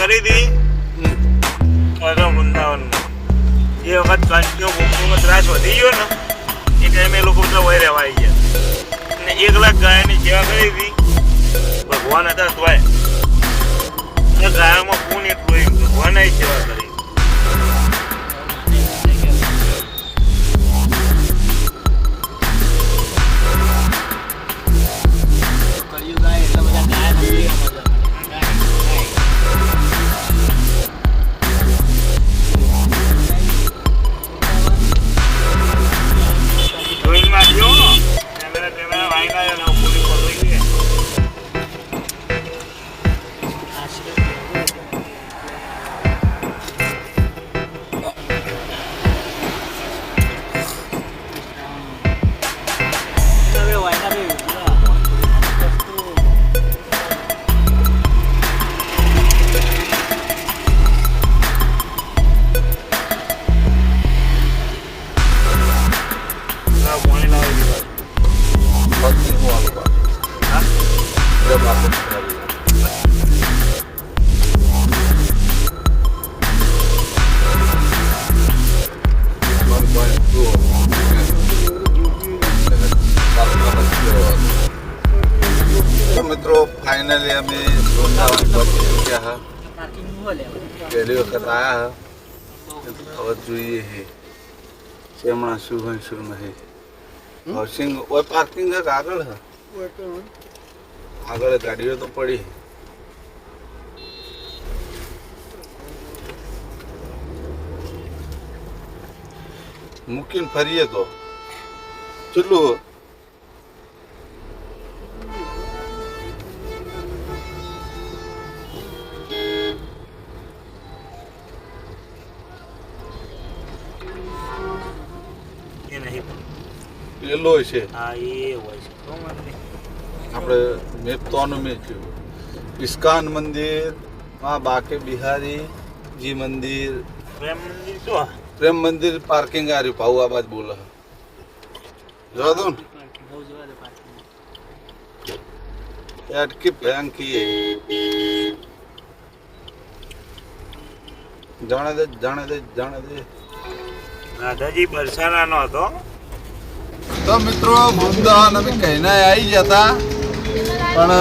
કરી હતી વૃંદાવનમાં એ વખત કંઠનો કુંકુમનો ત્રાસ વધી ગયો ને, એ ટાઈમે એ લોકો બધા વહી રહેવા આવી ગયા. અને એક લાખ ગાયની સેવા કરી હતી. ભગવાન હતા તોય. ગાયોમાં પૂન એટલું ભગવાને સેવા કરી. શેમણા શું હોય શું નહીં હાઉસિંગ ઓય પાર્કિંગ કે આગળ હે. આગળ ગાડીઓ તો પડી મૂકીને ફરીએ તો. કેટલું પેલો છે. હા એ હોય છે. આપણે મેપ તો આનું મેં જોયું. ઇસ્કાન મંદિરમાં બાકે બિહારી જી મંદિર. પ્રેમ મંદિર શું? પ્રેમ મંદિર પાર્કિંગ આ રહ્યું ભાવ આ બોલે. જોવા દો ને. એ અટકી ભયંકી જાણે દે જાણે દે જાણે દે. રાધાજી બરસાનાનો હતો. તો મિત્રો વૃંદાવન અમે કહીને આવી જતા. પણ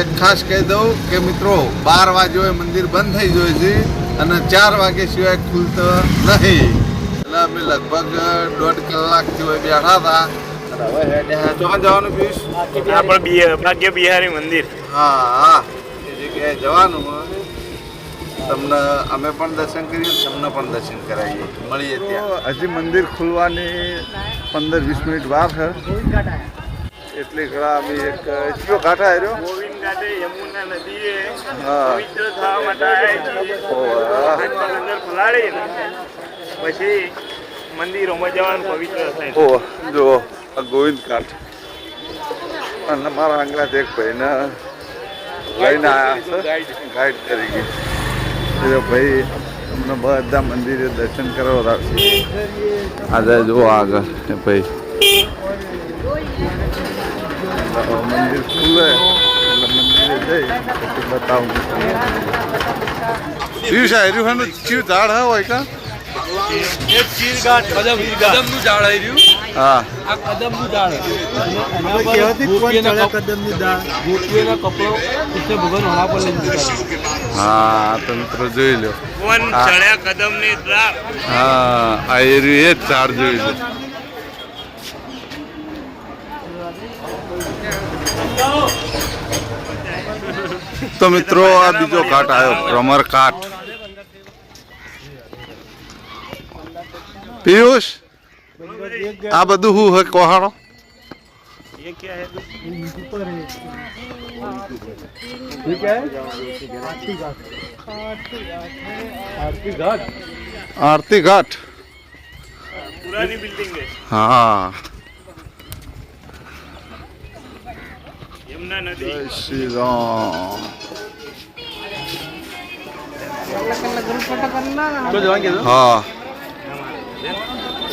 એક ખાસ કહી દઉં કે મિત્રો બાર વાગ્યો હોય મંદિર બંધ થઈ જાય છે અને ચાર વાગે સિવાય ખુલતો નહીં. એટલે અમે લગભગ દોઢ કલાક હોય બેઠા હતા. જવાનું પીશ આપણે બિહાર ભાગ્ય બિહારી મંદિર. હા હા. એ જગ્યાએ જવાનું તમને અમે પણ દર્શન કરીએ તમને પણ દર્શન કરાવીએ. મળીએ ત્યાં. હજી મંદિર ખુલવાની પંદર વીસ મિનિટ વાર છે એટલે ઘણા અમે એક કયો ઘાટા આવ્યો ગોવિંદ ઘાટે યમુના નદીએ પવિત્ર થવા માટે આવ્યા છીએ. ઓહ. હાથમાં અંદર ખોલાડી પછી મંદિરોમાં જવાનું પવિત્ર થાય ઓ જો આ ગોવિંદ ઘાટ. અને મારા આંગણા એક ભાઈને લઈને આવ્યા છે. ગાઈડ કરી ગઈ એટલે ભાઈ તમને બધા મંદિરે દર્શન કરવા આવશે આજે જુઓ આગળ ભાઈ. મંદિર ખુલે એટલે મંદિરે જઈ પછી બતાવું. પીયુષ આ રહ્યું ચીવ ઝાડ હોય કા? ઝાડ. આવી રહ્યું હા આ કદમનું કપડો કૃષ્ણ ભગવાન પર હા તો મિત્રો જોઈ લો. હા. ચડ્યા કદમની ત્રાપ હા આ એર્યું એ જ ચાર જોઈ લો. તો મિત્રો આ બીજો કાટ આવ્યો ભ્રમર કાટ પિયુષ? આ બધું શું હોય કોહાડો ये क्या है આરતી ઘાટ पुरानी बिल्डिंग है હા यमुना नदी જય શ્રી રામ તો જવા કીધું हाँ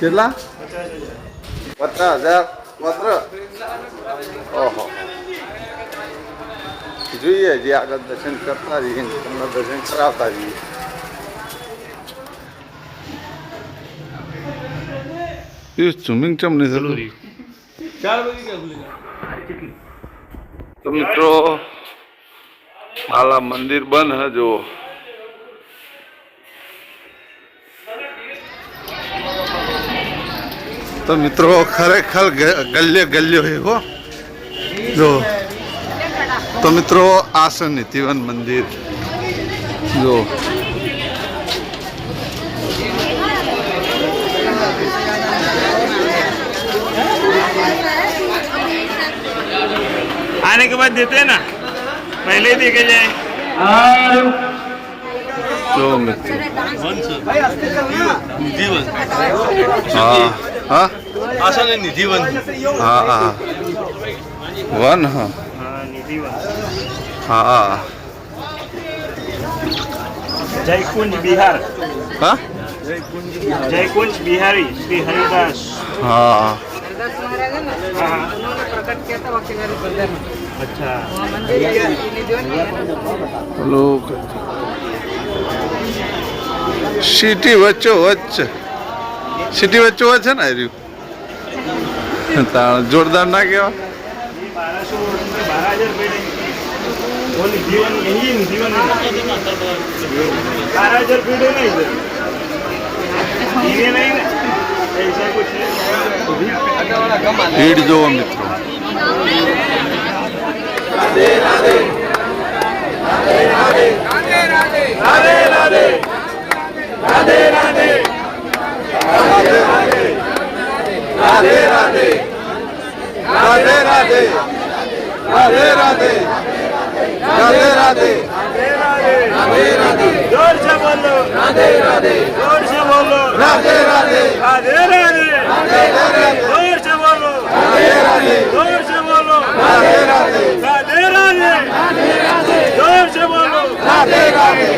કેટલા? પચાસ હજાર. માત્ર? ઓહો. જોઈએ જે આગળ દર્શન કરતા રહીએ તમને દર્શન કરાવતા જઈએ. સ્વિમિંગ ચમ નહીં થયું તો મિત્રો મંદિર બંધ જો તો મિત્રો ખરેખર ગ- ગલ્લે ગલ્યો હે હો જો તો મિત્રો આ છે નીતિવન મંદિર જો आने के बाद देते हैं ना पहले ही देखे जाए જો મિત્રો નિધિવન હા હા? આસને હા હા વન હા. હા જયકુંજ બિહાર. હા? જયકુંજ બિહારી શ્રી હરિદાસ. હા. અચ્છા. લોક સિટી વચ્ચો વચ્ચે. સિટી વચ્ચે હોય છે ને આર્યું જોરદાર ના કહેવા ભીડ જોવો મિત્રો. రాధే రాధే రాధే రాధే రాధే జోర్ సే బోలో రాధే రాధే జోర్ సే బోలో రాధే రాధే రాధే రాధే రాధే రాధే జోర్ సే బోలో రాధే రాధే జోర్ సే బోలో రాధే రాధే రాధే రాధే జోర్ సే బోలో రాధే రాధే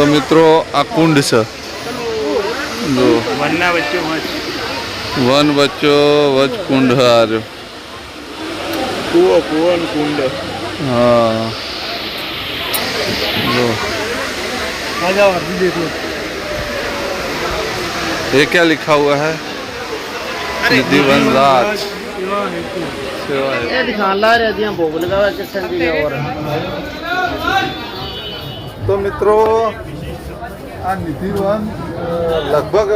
તો મિત્રો આ કુંડ છે જો वरना बच्चों मत વન વચ્ચો વચ કુંડ હાર્યો कुओं कुओं कुंड हाँ लो આ જાઓ આરતી દેખ લો ये क्या लिखा हुआ है निधिवन राज सेवा है। ये दिखा ला रहे दिया भोग लगा के संजी और તો મિત્રો આ નિધિવન લગભગ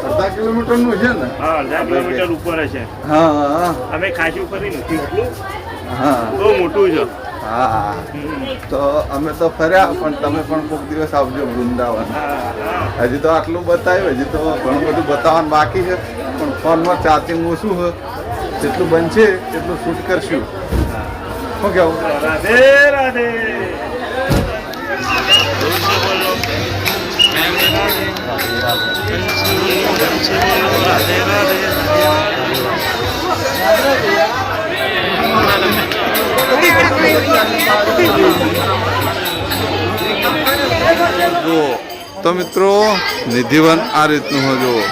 અડધા કિલોમીટરનું છે ને? હા અડધા કિલોમીટર ઉપર છે હા અમે ખાસી ઉપર હા. બહુ મોટું છે. હા તો અમે તો ફર્યા પણ તમે પણ કોઈક દિવસ આવજો વૃંદાવન. હજી તો આટલું બતાવ્યું હજી તો ઘણું બધું બતાવવાનું બાકી છે. પણ ફોનમાં ચાર્જિંગ ઓછું શું જેટલું બનશે એટલું શૂટ કરશું. શું કેવું રાધે રાધે. જુઓ તો મિત્રો, નિધિવન આ રીતનું હોય, જુઓ.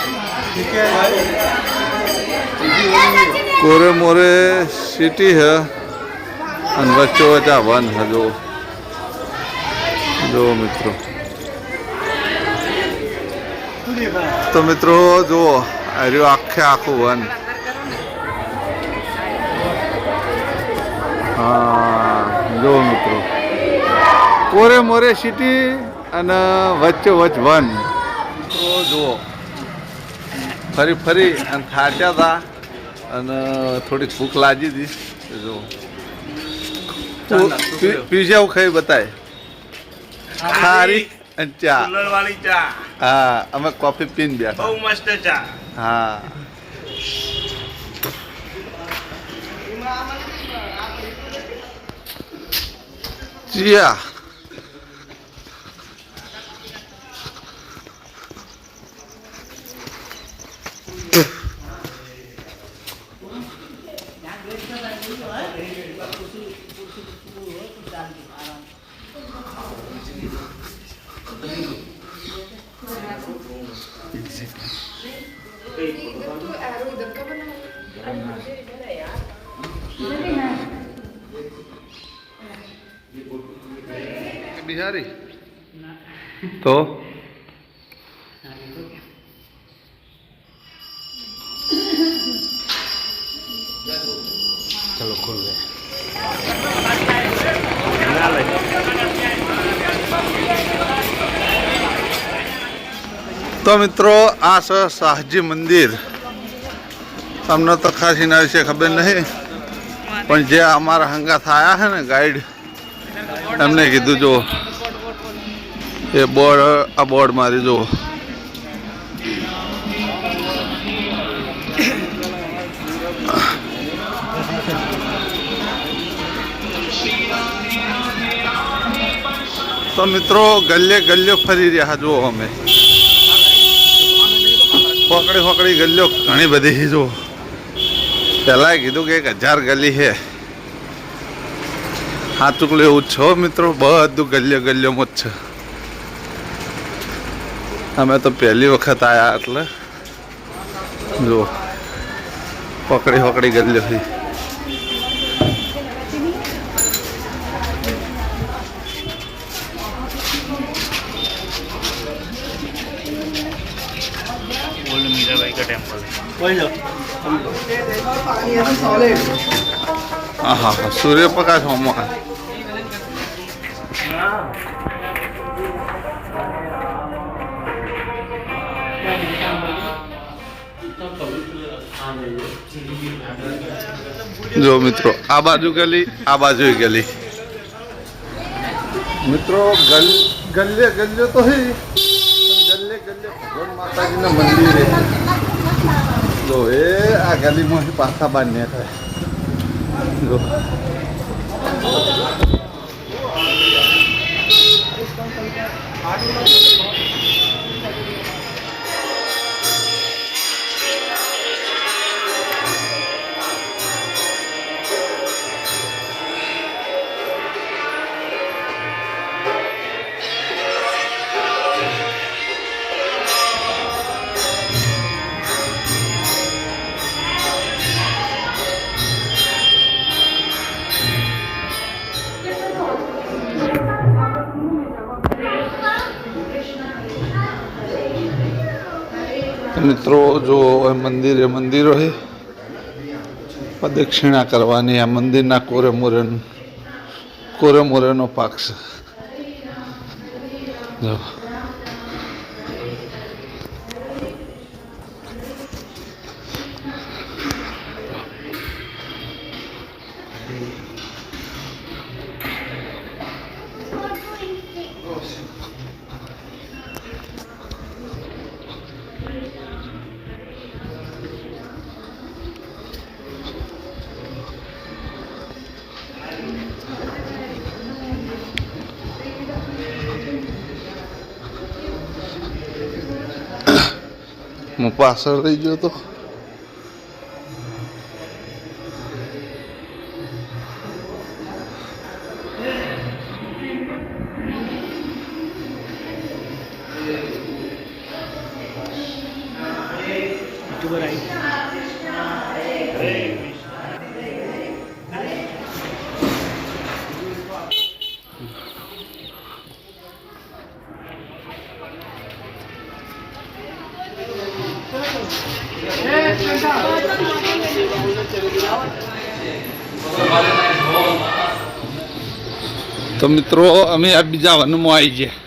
કોરે મોરે સિટી હે, અને વચ્ચો વચ્ચે આ વન હે, જુઓ. જુઓ મિત્રો. તો મિત્રો જુઓ રહ્યું આખે આખું વન. હા જુઓ મિત્રો. કોરે મોરે સિટી અને વચ્ચે વચ વન. તો જુઓ. ફરી ફરી અને થાક્યા હતા અને થોડીક ભૂખ લાગી હતી. જુઓ. પીઝા ખાઈ બતાય. ખારી ચા. વાળી ચા. હા અમે કોફી પીને બેઠા. બહુ મસ્ત ચા. હા. ચિયા. તો? ચલો ખુલ્લે તો મિત્રો આ છે શાહજી મંદિર. તમને તો ખાસ એના વિશે ખબર નહીં પણ જે અમારા હંગાથ આવ્યા છે ને ગાઈડ એમને કીધું જો એ બોર્ડ, આ બોર્ડ મારી જુઓ. તો મિત્રો, ગલ્લે ગલ્યો ફરી રહ્યા, જુઓ અમે. હોકડી હોકડી ગલ્યો ઘણી બધી જુઓ. પહેલાં કીધું કે એક હજાર ગલી છે. સાચું એવું છો મિત્રો. બધું ગલ્યો ગલ્યોમાં જ છે. અમે તો પહેલી વખત આવ્યા એટલે જો, પકડી પકડી ગયેલી હતી. હા હા સૂર્યપ્રકાશ હોમમાં. જો મિત્રો, આ બાજુ ગલી, આ બાજુ ગલી. મિત્રો, ગલ, ગલ્લે ગલ્લે તો હે, પણ ગલ્લે ગલ્લે ભગવાન માતાજીના મંદિર. છે જો એ, આ ગલીમાં પાછા બાર થાય જો. મિત્રો મંદિરે મંદિરો છે પ્રદક્ષિણા કરવાની આ મંદિરના કોરે મોરે કોરે મોરેનો પાક છે. જો હું પાછળ રહી તો મિત્રો અમે આ બીજા વનમાં આવી ગયા.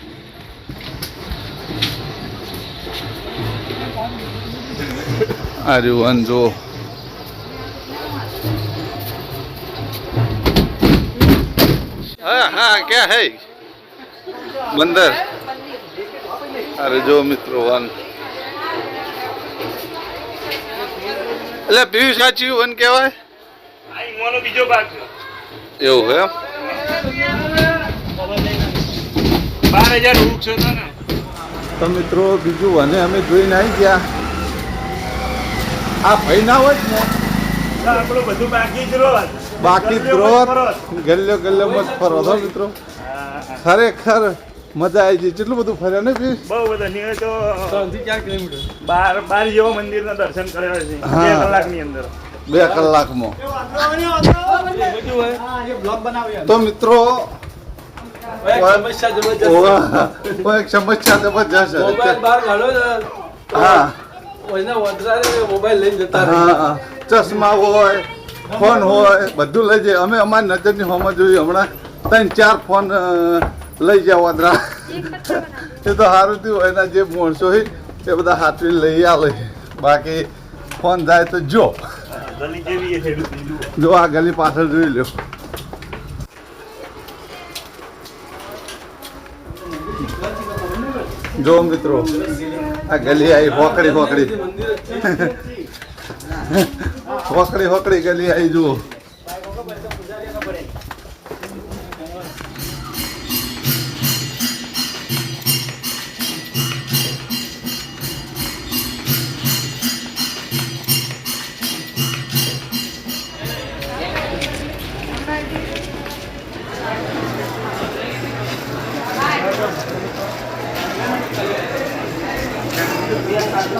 આ રહ્યું વન જો ક્યાં હૈ? બંદર. અરે જો મિત્રો વન. એટલે પિયુષ સાચી વન કહેવાય? બીજો ભાગ એવું હે બાર હજાર વૃક્ષો હતા ને. તો મિત્રો બીજું અને અમે જોઈને આવી ગયા. આ ભાઈ ના હોય ને. આપણું બધું બાકી જ રહો. બાકી ગ્રોથ ગલ્યો ગલ્યો મત ફરો. છો મિત્રો. ખરેખર મજા આવી ગઈ. કેટલું બધું ફર્યા ને બી બહુ બધા નીકળે તો ત્રણથી ચાર કિલોમીટર. બાર બાર જેવો મંદિરના દર્શન કરેલા છે. બે. કલાકની અંદર. બે કલાકમાં. તો મિત્રો સમસ્યા જબરજસ્ત એક સમસ્યા જબરજસ્ત મોબાઈલ બહાર કાઢો ને. હા. એના વધારે મોબાઈલ લઈને જતા હા ચશ્મા હોય ફોન હોય બધું લઈ જાય. અમે અમારી નજરની હોમાં જોયું હમણાં ત્રણ ચાર ફોન લઈ જાય વાદરા એ તો સારું થયું. એના જે માણસો હોય એ બધા હાથવી લઈ આવે બાકી ફોન જાય તો જો. જો આ ગલી પાછળ જોઈ લો જો મિત્રો આ ગલી આવી હોકડી હોકડી હોકડી હોકડી ગલી આવી જુઓ.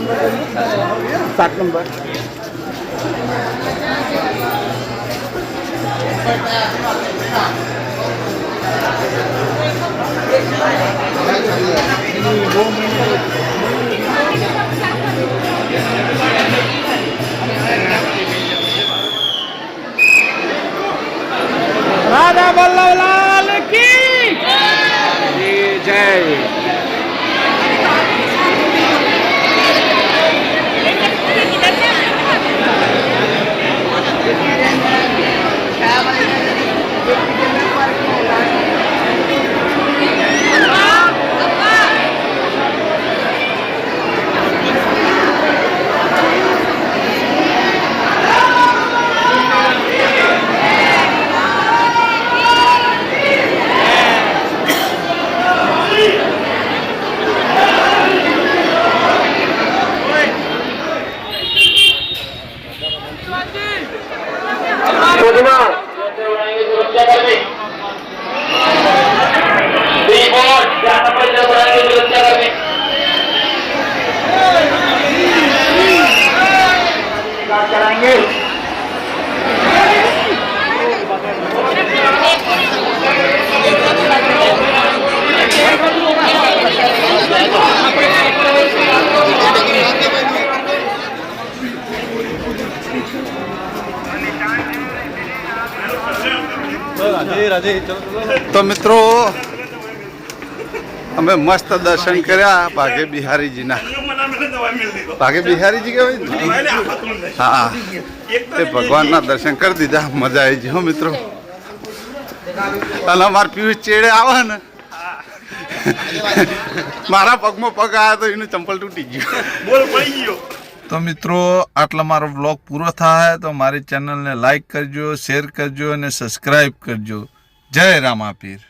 સાત નંબર રાધા વલ્લભલાલ કી જય રાધે તો મિત્રો, અમે મસ્ત દર્શન કર્યા ભાગે બિહારીજીના. ભાગે બિહારીજી કહેવાય હા. તે ભગવાનના દર્શન કરી દીધા. મજા આવી ગઈ હો મિત્રો. અને અમારા પિયુષ ચેડે આવે ને. મારા પગમાં પગ આવ્યા તો એનું ચંપલ તૂટી ગયું. બોલ, પડી ગયો. તો મિત્રો, આટલા મારો બ્લોગ પૂરો થાય તો મારી ચેનલને લાઈક કરજો, શેર કરજો અને સબસ્ક્રાઈબ કરજો. જય રામાપીર.